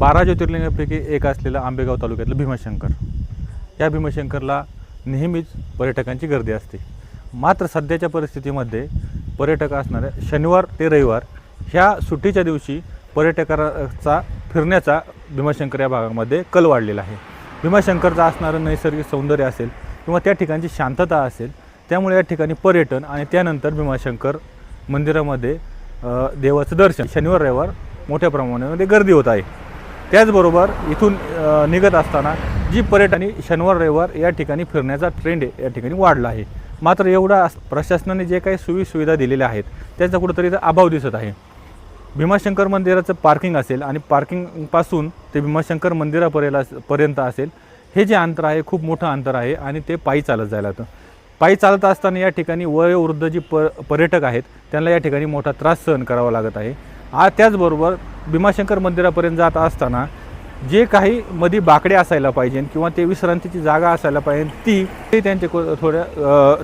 बारा ज्योतिर्लिंगापैकी एक असलेलं आंबेगाव तालुक्यातलं भीमाशंकर. या भीमाशंकरला नेहमीच पर्यटकांची गर्दी असते. मात्र सध्याच्या परिस्थितीमध्ये पर्यटक असणाऱ्या शनिवार ते रविवार ह्या सुट्टीच्या दिवशी पर्यटकाचा फिरण्याचा भीमाशंकर या भागामध्ये कल वाढलेला आहे. भीमाशंकरचं असणारं नैसर्गिक सौंदर्य असेल किंवा त्या ठिकाणची शांतता असेल त्यामुळे या ठिकाणी पर्यटन आणि त्यानंतर भीमाशंकर मंदिरामध्ये देवाचं दर्शन शनिवार रविवार मोठ्या प्रमाणामध्ये गर्दी होत आहे. त्याचबरोबर इथून निघत असताना जी पर्यटनी शनिवार रविवार या ठिकाणी फिरण्याचा ट्रेंड या ठिकाणी वाढला आहे. मात्र एवढा प्रशासनाने जे काही सोयीसुविधा दिलेल्या आहेत त्याचा कुठंतरी अभाव दिसत आहे. भीमाशंकर मंदिराचं पार्किंग असेल आणि पार्किंगपासून ते भीमाशंकर मंदिरापर्यंत पर्यंत असेल हे जे अंतर आहे खूप मोठं अंतर आहे आणि ते पायी चालत जायला लागतं. पायी चालत असताना या ठिकाणी वयोवृद्ध जी प पर्यटक आहेत त्यांना या ठिकाणी मोठा त्रास सहन करावा लागत आहे. आ त्याचबरोबर भीमाशंकर मंदिरापर्यंत जात असताना जे काही मधी बाकडे असायला पाहिजे किंवा ते विश्रांतीची जागा असायला पाहिजे ती ते त्यांचे थोड्या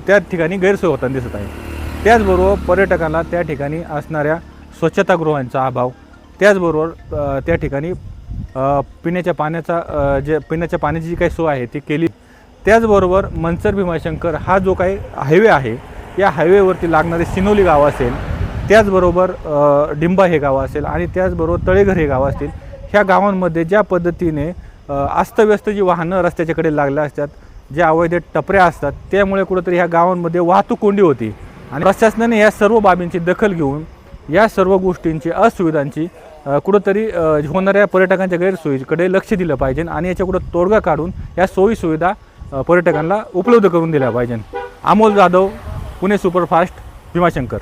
त्या ठिकाणी गैरसोय होताना दिसत आहे. त्याचबरोबर पर्यटकांना त्या ठिकाणी असणाऱ्या स्वच्छतागृहांचा अभाव त्याचबरोबर त्या ठिकाणी पिण्याच्या पाण्याचा जे पिण्याच्या पाण्याची जी काही सोय आहे ती केली. त्याचबरोबर मनसर भीमाशंकर हा जो काही हायवे आहे या हायवेवरती लागणारे सिनोली गाव असेल त्याचबरोबर डिंबा हे गाव असेल आणि त्याचबरोबर तळेघर हे गाव असतील ह्या गावांमध्ये ज्या पद्धतीने अस्तव्यस्त जी वाहनं रस्त्याच्याकडे लागल्या असतात ज्या अवैध टपऱ्या असतात त्यामुळे कुठंतरी ह्या गावांमध्ये वाहतूक कोंडी होती. आणि प्रशासनाने या सर्व बाबींची दखल घेऊन या सर्व गोष्टींची असुविधांची कुठंतरी होणाऱ्या पर्यटकांच्या गैरसोयीकडे लक्ष दिलं पाहिजे आणि याच्या कुठं तोडगा काढून या सोयीसुविधा पर्यटकांना उपलब्ध करून दिल्या पाहिजे अमोल जाधव पुणे सुपरफास्ट भीमाशंकर.